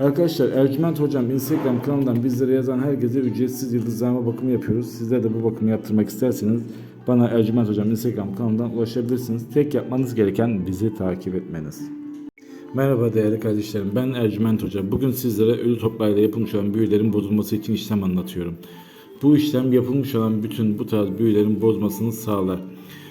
Arkadaşlar Ercüment Hocam Instagram kanalından bizlere yazan herkese ücretsiz yıldızlama bakımı yapıyoruz. Sizler de bu bakımı yaptırmak isterseniz bana Ercüment Hocam Instagram kanalından ulaşabilirsiniz. Tek yapmanız gereken bizi takip etmeniz. Merhaba değerli kardeşlerim ben Ercüment Hoca. Bugün sizlere ölü toplarla yapılmış olan büyülerin bozulması için işlem anlatıyorum. Bu işlem yapılmış olan bütün bu tarz büyülerin bozmasını sağlar.